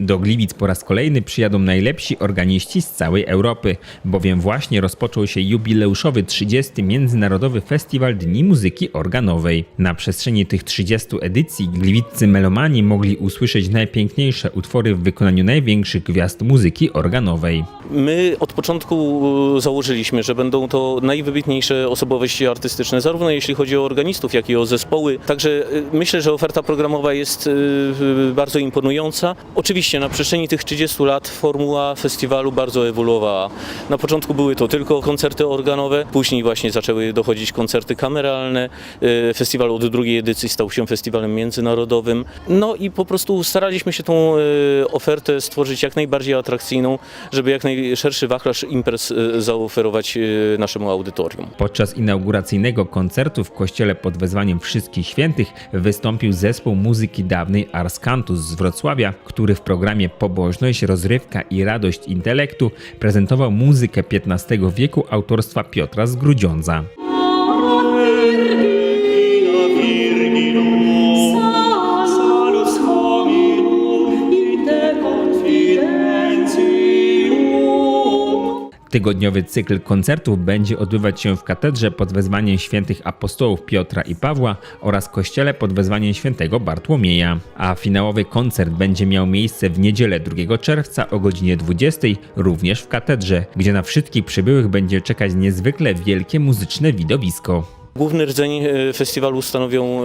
Do Gliwic po raz kolejny przyjadą najlepsi organiści z całej Europy, bowiem właśnie rozpoczął się jubileuszowy 30. Międzynarodowy Festiwal Dni Muzyki Organowej. Na przestrzeni tych 30 edycji gliwiccy melomani mogli usłyszeć najpiękniejsze utwory w wykonaniu największych gwiazd muzyki organowej. My od początku e, założyliśmy, że będą to najwybitniejsze osobowości artystyczne, zarówno jeśli chodzi o organistów, jak i o zespoły. Także e, myślę, że oferta programowa jest e, bardzo imponująca. Oczywiście na przestrzeni tych 30 lat formuła festiwalu bardzo ewoluowała. Na początku były to tylko koncerty organowe, później właśnie zaczęły dochodzić koncerty kameralne. E, Festiwal od drugiej edycji stał się festiwalem międzynarodowym. No i po prostu staraliśmy się tą e, ofertę stworzyć jak najbardziej atrakcyjną, żeby jak najszerszy wachlarz imprez e, zaoferować naszemu audytorium. Podczas inauguracyjnego koncertu w kościele pod wezwaniem Wszystkich Świętych wystąpił zespół muzyki dawnej Ars Cantus z Wrocławia, który w programie Pobożność, Rozrywka i Radość Intelektu prezentował muzykę XV wieku autorstwa Piotra z Grudziądza. Tygodniowy cykl koncertów będzie odbywać się w katedrze pod wezwaniem świętych apostołów Piotra i Pawła oraz kościele pod wezwaniem świętego Bartłomieja. A finałowy koncert będzie miał miejsce w niedzielę 2 czerwca o godzinie 20 również w katedrze, gdzie na wszystkich przybyłych będzie czekać niezwykle wielkie muzyczne widowisko. Główny rdzeń e, festiwalu stanowią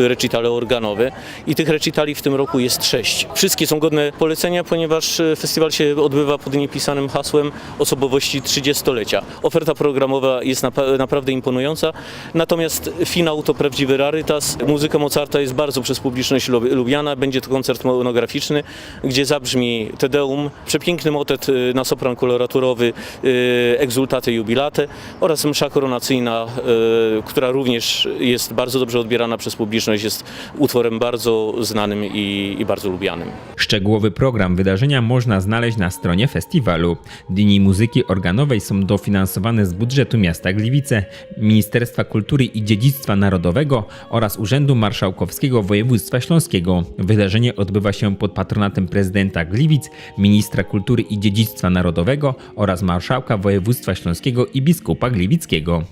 e, recitale organowe i tych recitali w tym roku jest sześć. Wszystkie są godne polecenia, ponieważ e, festiwal się odbywa pod niepisanym hasłem osobowości 30-lecia. Oferta programowa jest naprawdę imponująca, natomiast finał to prawdziwy rarytas. Muzyka Mozarta jest bardzo przez publiczność lub- lubiana. Będzie to koncert monograficzny, gdzie zabrzmi Tedeum, przepiękny motet na sopran koloraturowy, e, Exultate Jubilate oraz msza koronacyjna, która również jest bardzo dobrze odbierana przez publiczność, jest utworem bardzo znanym i, i bardzo lubianym. Szczegółowy program wydarzenia można znaleźć na stronie festiwalu. Dni muzyki organowej są dofinansowane z budżetu miasta Gliwice, Ministerstwa Kultury i Dziedzictwa Narodowego oraz Urzędu Marszałkowskiego Województwa Śląskiego. Wydarzenie odbywa się pod patronatem prezydenta Gliwic, ministra kultury i dziedzictwa narodowego oraz marszałka województwa śląskiego i biskupa gliwickiego.